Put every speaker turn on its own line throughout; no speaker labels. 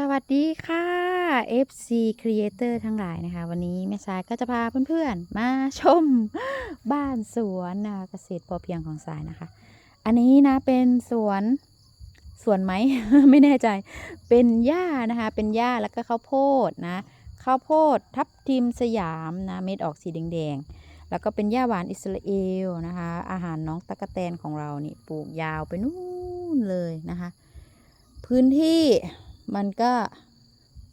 สวัสดีค่ะ FC Creator ทั้งหลายนะคะ วันนี้แม่สายก็จะพาเพื่อนๆ มาชมบ้านสวนนะเกษตรพอเพียงของสายนะคะ อันนี้นะเป็นสวนสวนไหม ไม่แน่ใจ เป็นหญ้านะคะ เป็นหญ้าแล้วก็ข้าวโพดนะข้าวโพดทับทิมสยามนะเม็ดออกสีแดงๆ แล้วก็เป็นหญ้าหวานอิสราเอลนะคะ อาหารน้องตะกะแตนของเรานี่ปลูกยาวไปนู่นเลยนะคะ พื้นที่ มันก็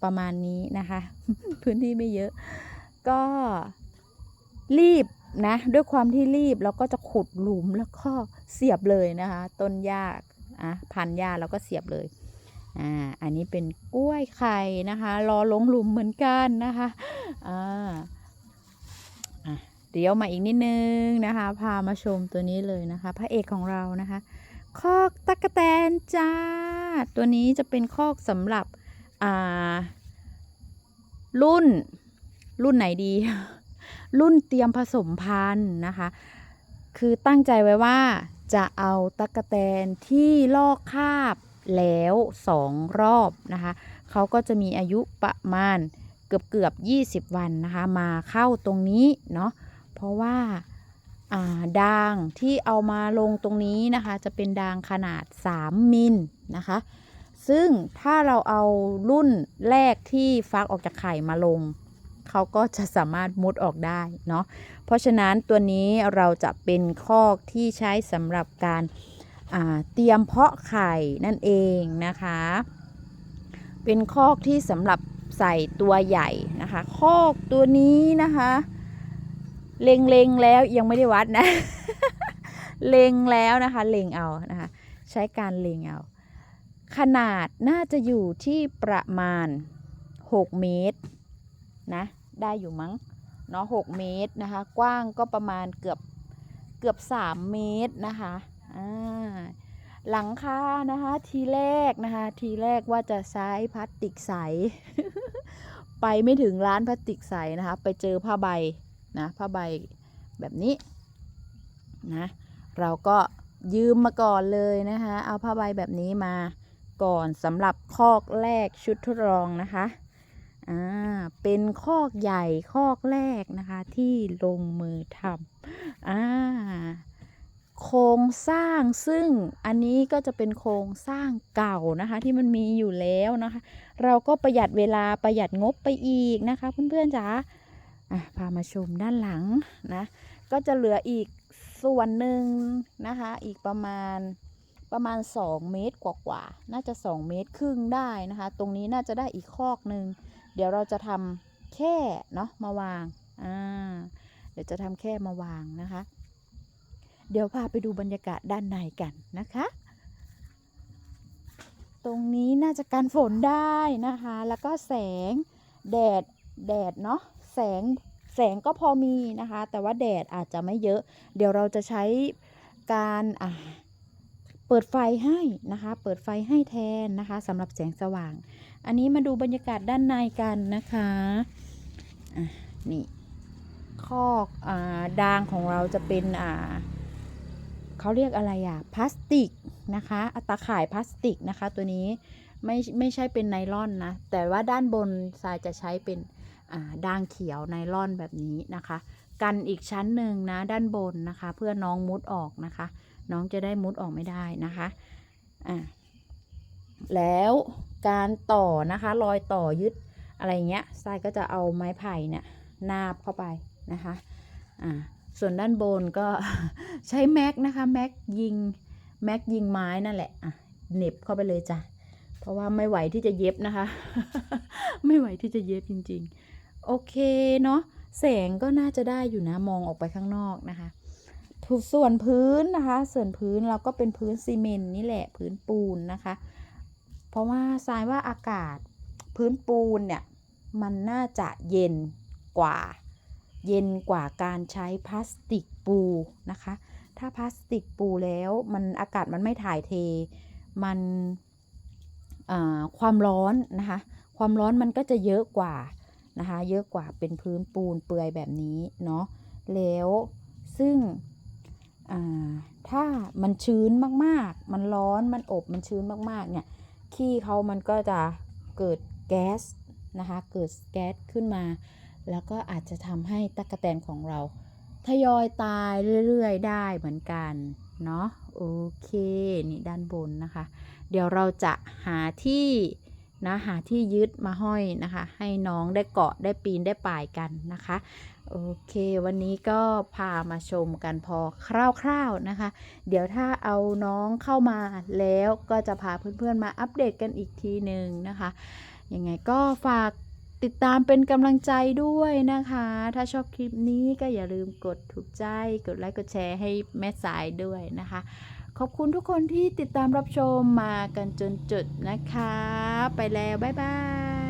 ประมาณนี้นะคะ พื้นที่ไม่เยอะ ก็รีบนะ ด้วยความที่รีบเราก็จะขุดหลุมแล้วก็เสียบเลยนะคะ ต้นหญ้าอะพันหญ้าเราก็เสียบเลยอ่าอันนี้เป็นกล้วยไข่นะคะ รอลงหลุมเหมือนกันนะคะอ่าเดี๋ยวมาอีกนิดนึงนะคะ พามาชมตัวนี้เลยนะคะ พระเอกของเรานะคะ คอกตะกะแตนจ้า ตัวนี้จะเป็นคอกสำหรับอ่ารุ่นรุ่นไหนดี รุ่นเตรียมผสมพันธุ์นะคะ คือตั้งใจไว้ว่าจะเอาตะกะแตนที่ลอกคาบแล้วสองรอบนะคะเขาก็จะมีอายุประมาณเกือบเกือบ 20 วันนะคะ มาเข้าตรงนี้เนาะเพราะว่า ดางที่เอามาลงตรงนี้นะคะ จะเป็นดางขนาด 3 มิลนะคะ ซึ่งถ้าเราเอารุ่นแรกที่ฟักออกจากไข่มาลง เขาก็จะสามารถมุดออกได้เนาะเพราะฉะนั้นตัวนี้เราจะเป็นคอกที่ใช้สำหรับการาเตรียมเพาะไข่นั่นเองนะคะ เป็นคอกที่สำหรับใส่ตัวใหญ่นะคะ คอกตัวนี้นะคะ เล็งเลงแล้วยังไม่ได้วัดนะ เล็งแล้วนะคะ เล็งเอานะคะ ใช้การเล็งเอา ขนาดน่าจะอยู่ที่ประมาณ 6 เมตรนะ ได้อยู่มั้งเนาะ6เมตรนะคะ กว้างก็ประมาณเกือบเกือบ 3 เมตรนะคะอ่าหลังคานะคะ ทีแรกนะคะ ทีแรกว่าจะใช้พลาสติกใส ไปไม่ถึงร้านพลาสติกใสนะคะ ไปเจอผ้าใบ นะผ้าใบแบบนี้นะเราก็ยืมมาก่อนเลยนะคะเอาผ้าใบแบบนี้มาก่อนสำหรับคอกแรกชุดทดลองนะคะอ่าเป็นคอกใหญ่คอกแรกนะคะที่ลงมือทำอ่าโครงสร้างซึ่งอันนี้ก็จะเป็นโครงสร้างเก่านะคะที่มันมีอยู่แล้วนะคะ เราก็ประหยัดเวลาประหยัดงบไปอีกนะคะเพื่อนๆจ๋า อะพามาชมด้านหลังนะ ก็จะเหลืออีกส่วนหนึ่งนะคะ อีกประมาณประมาณ 2 เมตรกว่าๆ น่าจะ 2 เมตรครึ่งได้นะคะ ตรงนี้น่าจะได้อีกคอกหนึ่ง เดี๋ยวเราจะทำแค่เนาะมาวาง อ่า เดี๋ยวจะทำแค่มาวางนะคะ เดี๋ยวพาไปดูบรรยากาศด้านในกันนะคะ ตรงนี้น่าจะกันฝนได้นะคะ แล้วก็แสงแดดแดดเนาะ แสงแสงก็พอมีนะคะ แต่ว่าแดดอาจจะไม่เยอะ เดี๋ยวเราจะใช้การเปิดไฟให้นะคะ เปิดไฟให้แทนนะคะสำหรับแสงสว่าง อันนี้มาดูบรรยากาศด้านในกันนะคะะนี่คอกอดางของเราจะเป็นเขาเรียกอะไรอะพลาสติกนะคะอะตาข่ายพลาสติกนะคะ ตัวนี้ไม่ไม่ใช่เป็นไนลอนนะ แต่ว่าด้านบนทรายจะใช้เป็น ด่างเขียวไนล่อนแบบนี้นะคะ กันอีกชั้นหนึ่งนะด้านบนนะคะ เพื่อน้องมุดออกนะคะ น้องจะได้มุดออกไม่ได้นะคะอ่าแล้วการต่อนะคะรอยต่อยึดอะไรเงี้ยทรายก็จะเอาไม้ไผ่เนี่ยนาบเข้าไปนะคะอ่าส่วนด้านบนก็ใช้แม็กนะคะแม็กยิงแม็กยิงไม้นั่นแหละอะเน็บเข้าไปเลยจ้ะเพราะว่าไม่ไหวที่จะเย็บนะคะ ไม่ไหวที่จะเย็บจริง ๆ โอเคเนาะแสงก็น่าจะได้อยู่นะมองออกไปข้างนอกนะคะทุกส่วนพื้นนะคะ ส่วนพื้นเราก็เป็นพื้นซีเมนต์นี่แหละพื้นปูนนะคะ เพราะว่าทรายว่าอากาศพื้นปูนเนี่ยมันน่าจะเย็นกว่า เย็นกว่าการใช้พลาสติกปูนะคะ ถ้าพลาสติกปูแล้วมันอากาศมันไม่ถ่ายเท มันความร้อนนะคะ ความร้อนมันก็จะเยอะกว่า นะคะ เยอะกว่าเป็นพื้นปูนเปื่อยแบบนี้เนาะแล้วซึ่งถ้ามันชื้นมากๆ มันร้อนมันอบมันชื้นมากๆเนี่ยขี้เขามันก็จะเกิดแก๊สนะคะ เกิดแก๊สขึ้นมา แล้วก็อาจจะทำให้ตั๊กแตนของเรา ทยอยตายเรื่อยๆ ได้เหมือนกันเนาะโอเค นี่ด้านบนนะคะ เดี๋ยวเราจะหาที่ นะหาที่ยึดมาห้อยนะคะ ให้น้องได้เกาะได้ปีนได้ป่ายกันนะคะ โอเควันนี้ก็พามาชมกันพอคร่าวๆนะคะ เดี๋ยวถ้าเอาน้องเข้ามาแล้วก็จะพาเพื่อนๆมาอัปเดตกันอีกทีหนึ่งนะคะยังไงก็ฝากติดตามเป็นกำลังใจด้วยนะคะ ถ้าชอบคลิปนี้ก็อย่าลืมกดถูกใจ กดไลค์ กดแชร์ให้แม่สายด้วยนะคะ ขอบคุณทุกคนที่ติดตามรับชมมากันจนจุดนะคะ ไปแล้ว บ๊ายบาย